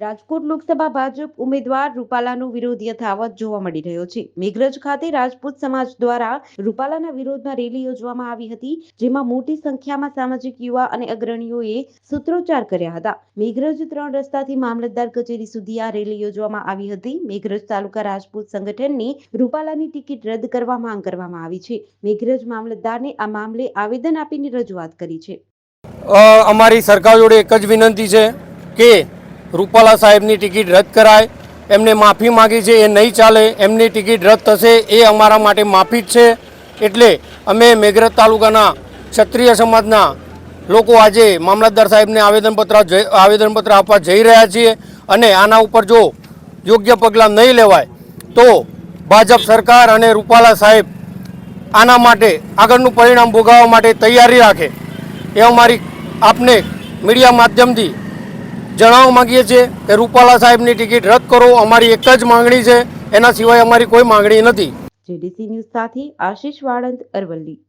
રાજકોટ લોકસભા ભાજપ ઉમેદવાર રૂપાલાનો વિરોધ યથાવત જોવા મળી રહ્યો છે. મેઘરજ ખાતે રાજપૂત સમાજ દ્વારા રૂપાલાના વિરોધમાં રેલી યોજવામાં આવી હતી, જેમાં મોટી સંખ્યામાં સામાજિક યુવા અને અગ્રણીઓએ સૂત્રોચ્ચાર કર્યા હતા. મેઘરજ ત્રણ રસ્તાથી મામલતદાર કચેરી સુધી આ રેલી યોજવામાં આવી હતી. મેઘરજ તાલુકા રાજપૂત સંગઠનની રૂપાલાની ટિકિટ રદ કરવા માંગ કરવામાં આવી છે. મેઘરજ મામલતદારને આ મામલે આવેદન આપીને રજૂઆત કરી છે. અમારી સરકાર જોડે એક જ વિનંતી છે કે રૂપાલા સાહેબની ટિકિટ રદ કરાય. એમને માફી માગી છે, એ નહીં ચાલે. એમની ટિકિટ રદ થશે, એ અમારા માટે માફી જ છે. એટલે અમે મેઘરજ તાલુકાના ક્ષત્રિય સમાજના લોકો આજે મામલતદાર સાહેબને આવેદનપત્ર આવેદનપત્ર આપવા જઈ રહ્યા છીએ. અને આના ઉપર જો યોગ્ય પગલાં નહીં લેવાય, તો ભાજપ સરકાર અને રૂપાલા સાહેબ આના માટે આગળનું પરિણામ ભોગાવવા માટે તૈયારી રાખે. એ અમારી આપને મીડિયા માધ્યમથી જણાવવા માંગીએ છીએ કે રૂપાલા સાહેબની ટિકિટ રદ કરો. અમારી એક જ માંગણી છે. એના સિવાય અમારી કોઈ માંગણી નથી. જેડીસી ન્યૂઝ સાથે આશીષ વાળંદ અરવલ્લી.